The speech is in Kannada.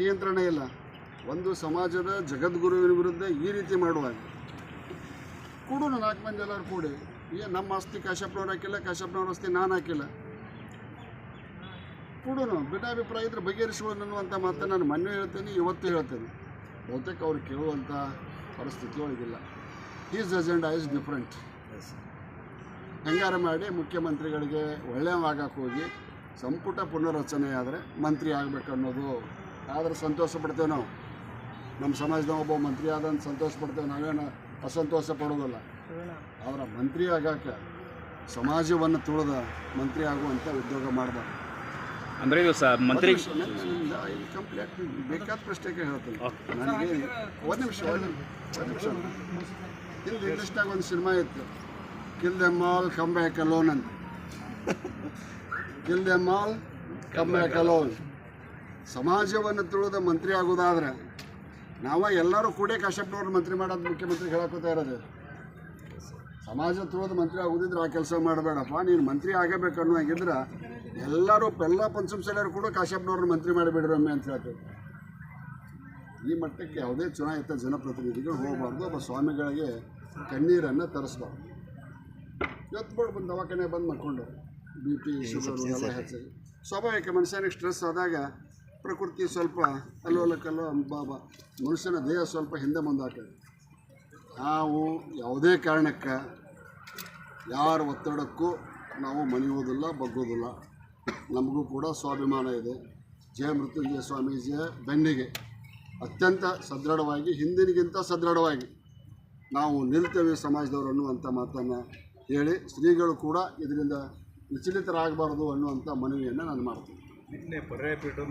ನಿಯಂತ್ರಣ ಇಲ್ಲ. ಒಂದು ಸಮಾಜದ ಜಗದ್ಗುರುವಿನ ವಿರುದ್ಧ ಈ ರೀತಿ ಮಾಡುವಾಗ ಕೊಡು ನಾಲ್ಕು ಮಂದಿ ಎಲ್ಲರೂ ಕೂಡಿ ಏ ನಮ್ಮ ಆಸ್ತಿ ಕಾಶ್ಯಪ್ನವ್ರು ಹಾಕಿಲ್ಲ ಕಾಶ್ಯಪ್ನವ್ರ ಆಸ್ತಿ ನಾನು ಹಾಕಿಲ್ಲ. ಕೊಡೋಣ ಭಿನ್ನಾಭಿಪ್ರಾಯ ಇದ್ರೆ ಬಗೆಹರಿಸ್ಕೊಳ್ಳೋಣ ಅನ್ನುವಂಥ ಮಾತನ್ನು ನಾನು ಮೊನ್ನೆ ಹೇಳ್ತೇನೆ ಇವತ್ತು ಹೇಳ್ತೇನೆ. ಬಹುತೇಕ ಅವ್ರು ಕೇಳುವಂಥ ಪರಿಸ್ಥಿತಿ ಒಳಗಿಲ್ಲ. ಈಸ್ ಅಜೆಂಡಾ ಈಸ್ ಡಿಫ್ರೆಂಟ್ ಹೆಂಗಾರ ಮಾಡಿ ಮುಖ್ಯಮಂತ್ರಿಗಳಿಗೆ ಒಳ್ಳೆಯವಾಗಕ್ಕೆ ಹೋಗಿ ಸಂಪುಟ ಪುನರ್ರಚನೆ ಆದರೆ ಮಂತ್ರಿ ಆಗಬೇಕು ಅನ್ನೋದು ಆದರೆ ಸಂತೋಷ ಪಡ್ತೇವೆ ನಾವು ನಮ್ಮ ಸಮಾಜದ ಒಬ್ಬ ಮಂತ್ರಿ ಆದಂತ ಸಂತೋಷ ಪಡ್ತೇವೆ ನಾವೇನು ಅಸಂತೋಷ ಪಡೋದಲ್ಲ. ಆದ್ರೆ ಮಂತ್ರಿ ಆಗಕ್ಕೆ ಸಮಾಜವನ್ನು ತುಳಿದ ಮಂತ್ರಿ ಆಗುವಂಥ ಉದ್ಯೋಗ ಮಾಡಬಾರ್ದು. ಅಂದರೆ ಇದು ಸ ಮಂತ್ರಿ ಕಂಪ್ಲೀಟ್ ಬೇಕಾದ ಪ್ರಶ್ನೆಗೆ ಹೇಳ್ತೀನಿ. ನನಗೆ ಒಂದು ನಿಮಿಷ ಒಂದು ನಿಮಿಷ ಇಲ್ಲಿ ಇಂಗ್ಲೀಷ್ನಾಗ ಒಂದು ಸಿನಿಮಾ ಇತ್ತು. Kill the mall come back alone ಅಂತ. Kill the mall come back alone ಸಮಾಜವನ್ನು ತುಳಿದ ಮಂತ್ರಿ ಆಗೋದಾದ್ರೆ ನಾವು ಎಲ್ಲರೂ ಕೂಡೇ ಕಾಶ್ಯಪ್ನವ್ರು ಮಂತ್ರಿ ಮಾಡೋದು ಮುಖ್ಯಮಂತ್ರಿ ಹೇಳಕೋತಾ ಇರೋದು. ಸಮಾಜ ತುಳಿದ ಮಂತ್ರಿ ಆಗೋದಿದ್ರೆ ಆ ಕೆಲಸ ಮಾಡಬೇಡಪ್ಪ, ನೀನು ಮಂತ್ರಿ ಆಗಬೇಕು ಅನ್ನೋಂಗಿದ್ರೆ ಎಲ್ಲರೂ ಎಲ್ಲ ಪಂಚಮಸಾಲಿಯರು ಕೂಡ ಕಾಶ್ಯಪ್ನವ್ರನ್ನ ಮಂತ್ರಿ ಮಾಡಿಬಿಡ್ರಿ ಒಮ್ಮೆ ಅಂತ ಹೇಳ್ತೇವೆ. ಈ ಮಟ್ಟಕ್ಕೆ ಯಾವುದೇ ಚುನಾಯಿತ ಜನಪ್ರತಿನಿಧಿಗಳು ಹೋಗಬಾರ್ದು, ಒಬ್ಬ ಸ್ವಾಮಿಗಳಿಗೆ ಕಣ್ಣೀರನ್ನು ತರಿಸ್ಬಾರ್ದು. ಇವತ್ತು ಬಿಡು ಬಂದು ದವಾಖಾನೆ ಬಂದು ಮಾಡ್ಕೊಂಡು, ಬಿ ಪಿ, ಶುಗರು ಎಲ್ಲ ಹೆಚ್ಚಾಗಿ. ಸ್ವಾಭಾವಿಕ ಮನುಷ್ಯನಿಗೆ ಸ್ಟ್ರೆಸ್ ಆದಾಗ ಪ್ರಕೃತಿ ಸ್ವಲ್ಪ ಅಲ್ಲೋಲ ಕಲ್ಲೋ ಬಾಬಾ ಮನುಷ್ಯನ ದೇಹ ಸ್ವಲ್ಪ ಹಿಂದೆ ಮುಂದಾಗ್ತದೆ ನಾವು ಯಾವುದೇ ಕಾರಣಕ್ಕೆ ಯಾರ ಒತ್ತಡಕ್ಕೂ ನಾವು ಮಣಿಯೋದಿಲ್ಲ, ಬಗ್ಗೋದಿಲ್ಲ. ನಮಗೂ ಕೂಡ ಸ್ವಾಭಿಮಾನ ಇದೆ. ಜಯ ಮೃತ್ಯುಂಜಯ ಸ್ವಾಮೀಜಿಯ ಬೆನ್ನಿಗೆ. ಅತ್ಯಂತ ಸದೃಢವಾಗಿ, ಹಿಂದಿನಿಗಿಂತ ಸದೃಢವಾಗಿ ನಾವು ನಿಲ್ತೇವೆ ಸಮಾಜದವರು ಅನ್ನುವಂಥ ಮಾತನ್ನು ಹೇಳಿ ಶ್ರೀಗಳು ಕೂಡ ಇದರಿಂದ ವಿಚಲಿತರಾಗಬಾರ್ದು ಅನ್ನುವಂಥ ಮನವಿಯನ್ನು ನಾನು ಮಾಡ್ತೀನಿ.